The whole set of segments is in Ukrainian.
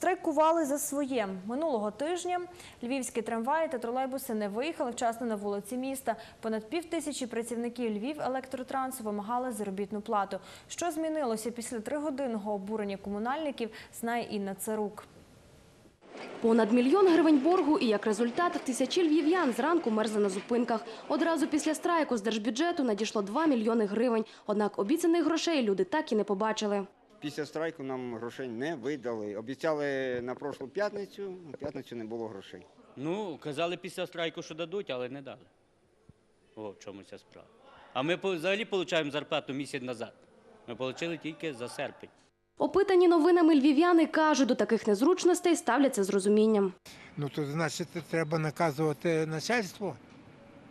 Страйкували за своє. Минулого тижня львівські трамваї та тролейбуси не виїхали вчасно на вулиці міста. Понад пів тисячі працівників Львів електротрансу вимагали заробітну плату. Що змінилося після тригодинного обурення комунальників, знає Інна Царук. Понад мільйон гривень боргу і як результат тисячі львів'ян зранку мерзли на зупинках. Одразу після страйку з держбюджету надійшло 2 мільйони гривень. Однак обіцяних грошей люди так і не побачили. Після страйку нам грошей не видали. Обіцяли на прошлу п'ятницю, на п'ятницю не було грошей. Ну, казали після страйку, що дадуть, але не дали. О, в чому ця справа. А ми взагалі отримуємо зарплату місяць назад. Ми отримали тільки за серпень. Опитані новинами львів'яни кажуть, до таких незручностей ставляться з розумінням. Ну то значить треба наказувати начальство,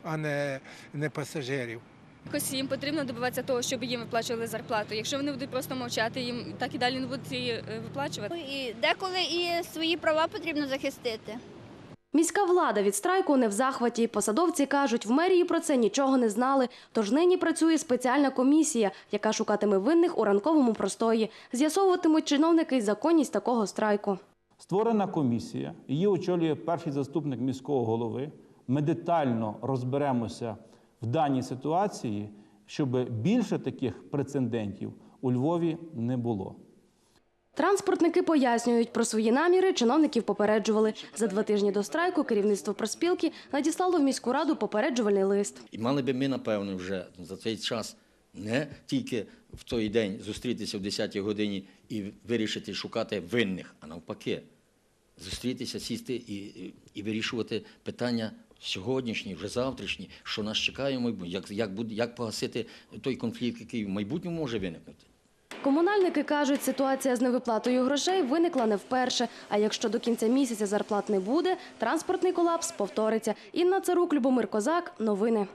а не, не пасажирів. Якось їм потрібно добиватися того, щоб їм виплачували зарплату. Якщо вони будуть просто мовчати, їм так і далі не будуть її е, виплачувати. Ну, І деколи і свої права потрібно захистити. Міська влада від страйку не в захваті. Посадовці кажуть, в мерії про це нічого не знали. Тож нині працює спеціальна комісія, яка шукатиме винних у ранковому простої. З'ясовуватимуть чиновники й законність такого страйку. Створена комісія, її очолює перший заступник міського голови. Ми детально розберемося в даній ситуації, щоб більше таких прецедентів у Львові не було. Транспортники пояснюють, про свої наміри чиновників попереджували. За два тижні до страйку керівництво проспілки надіслало в міську раду попереджувальний лист. І мали би ми, напевно, вже за цей час не тільки в той день зустрітися в 10-й годині і вирішити шукати винних, а навпаки, зустрітися, сісти і, і, і вирішувати питання сьогоднішні, вже завтрашні, що нас чекає в майбутньому, як, як, буде, як погасити той конфлікт, який в майбутньому може виникнути. Комунальники кажуть, ситуація з невиплатою грошей виникла не вперше. А якщо до кінця місяця зарплат не буде, транспортний колапс повториться. Інна Царук, Любомир Козак. Новини.